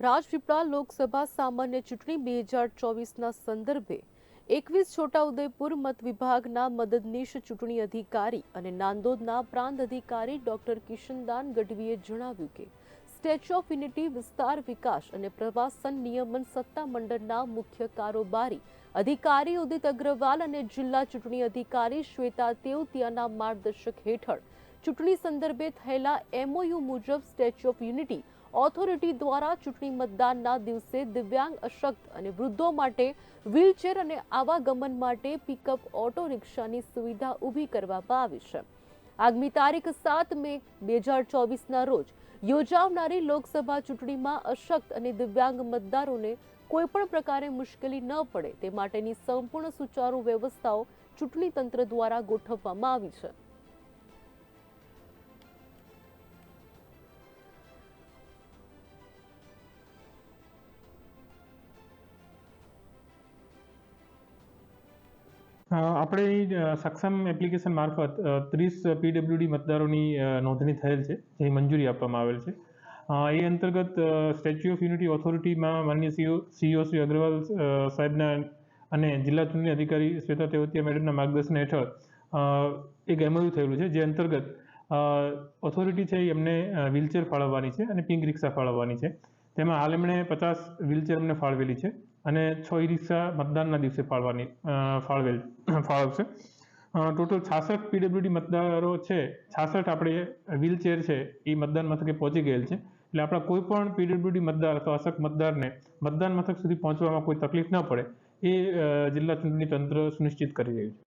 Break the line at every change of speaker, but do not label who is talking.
રાજપીપળા લોકસભા સામાન્ય ચૂંટણી બે હજાર ચોવીસના સંદર્ભે એકવીસ છોટાઉદેપુર મત વિભાગના મદદનીશ ચૂંટણી અધિકારી અને નાંદોદના પ્રાંત અધિકારી ડોક્ટર કિશનદાન ગઢવીએ જણાવ્યું કે સ્ટેચ્યુ ઓફ યુનિટી, વિસ્તાર વિકાસ અને પ્રવાસન નિયમન સત્તા મંડળના મુખ્ય કારોબારી અધિકારી ઉદિત અગ્રવાલ અને જિલ્લા ચૂંટણી અધિકારી શ્વેતા તેવતિયાના માર્ગદર્શક હેઠળ ચૂંટણી સંદર્ભે થયેલા એમઓયુ મુજબ સ્ટેચ્યુ ઓફ યુનિટી ઓથોરિટી દ્વારા ચૂંટણી મતદાનના દિવસે દિવ્યાંગ, અશક્ત અને વૃદ્ધો માટે વ્હીલચેર અને આવાગમન માટે પિકઅપ ઓટો રિક્ષાની સુવિધા ઊભી કરવામાં આવી છે. આગામી તારીખ સાત મે બે હજાર ચોવીસના રોજ યોજાવનારી લોકસભા ચૂંટણીમાં અશક્ત અને દિવ્યાંગ મતદારોને કોઈપણ પ્રકારે મુશ્કેલી ન પડે તે માટેની સંપૂર્ણ સુચારુ વ્યવસ્થાઓ ચૂંટણી તંત્ર દ્વારા ગોઠવવામાં આવી છે.
આપણે સક્ષમ એપ્લિકેશન મારફત ત્રીસ પીડબ્લ્યુડી મતદારોની નોંધણી થયેલ છે, જે મંજૂરી આપવામાં આવેલ છે. એ અંતર્ગત સ્ટેચ્યુ ઓફ યુનિટી ઓથોરિટીમાં માન્ય સીઓ સીઓ શ્રી અગ્રવાલ સાહેબના અને જિલ્લા ચૂંટણી અધિકારી શ્વેતા તેવતિયા મેડમના માર્ગદર્શન હેઠળ એક એમઓયુ થયેલું છે, જે અંતર્ગત ઓથોરિટી છે એમને વ્હીલચેર ફાળવવાની છે અને પિંક રિક્ષા ફાળવવાની છે. તેમાં હાલ એમણે પચાસ વ્હીલચેર અમને ફાળવેલી છે. અને છ ઈ રિક્ષા મતદાનના દિવસે ફાળવાની ફાળવેલ ફાળવશે. ટોટલ છાસઠ પીડબ્લ્યુડી મતદારો છે. છાસઠ આપણે વ્હીલચેર છે એ મતદાન મથકે પહોંચી ગયેલ છે. એટલે આપણા કોઈ પણ પીડબ્લ્યુડી મતદાર અથવા અશક્ત મતદારને મતદાન મથક સુધી પહોંચવામાં કોઈ તકલીફ ન પડે, એ જિલ્લા ચૂંટણી તંત્ર સુનિશ્ચિત કરી રહ્યું છે.